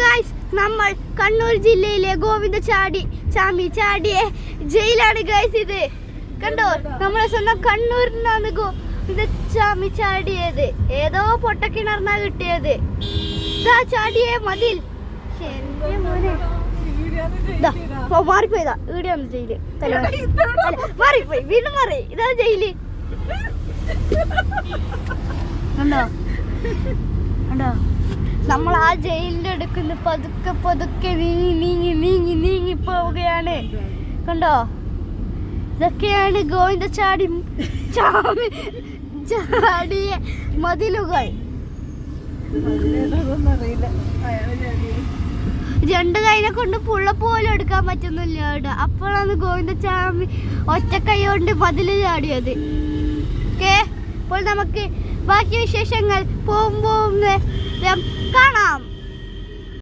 Guys നമ്മൾ കണ്ണൂർ ജില്ലയിലെ ഗോവിന്ദ ചാടി ചാമി ചാടിയെ ജയിലാണ് ഗൈസ് ഇത്. കണ്ടോ? നമ്മളെ സ്വന്തം കണ്ണൂരിനാണ് ഗോവിന്ദ ചാമി ചാടിയത്. ഏതോ പൊട്ടക്കിണർന്നാ കിട്ടിയത്. ചാടിയേ മതിൽ. മാറിപ്പോയതാ. ഇവിടെയാണ് ജയിൽ. മാറിപ്പോയി. വീണ്ടും മാറി. ഇതാ ജയിൽ. കണ്ടോ? കണ്ടോ? നമ്മൾ ആ ജയിലിന്റെ അടുക്കുന്ന പതുക്കെ പതുക്കെ നീങ്ങി നീങ്ങി നീങ്ങി നീങ്ങി പോവുകയാണ്. കണ്ടോ? ഇതൊക്കെയാണ് ഗോവിന്ദ ചാടി ചാടി ചാടിയ മതിലുകൾ. രണ്ട് കൈനെ കൊണ്ട് പുള്ള പോലും എടുക്കാൻ പറ്റുന്നില്ല കേട്ടോ. അപ്പോഴാണ് ചാമി ഒറ്റ കൈ കൊണ്ട് മതിൽ ചാടിയത്. ഓക്കെ? അപ്പോൾ നമുക്ക് ബാക്കി വിശേഷങ്ങൾ പോകും കാണാം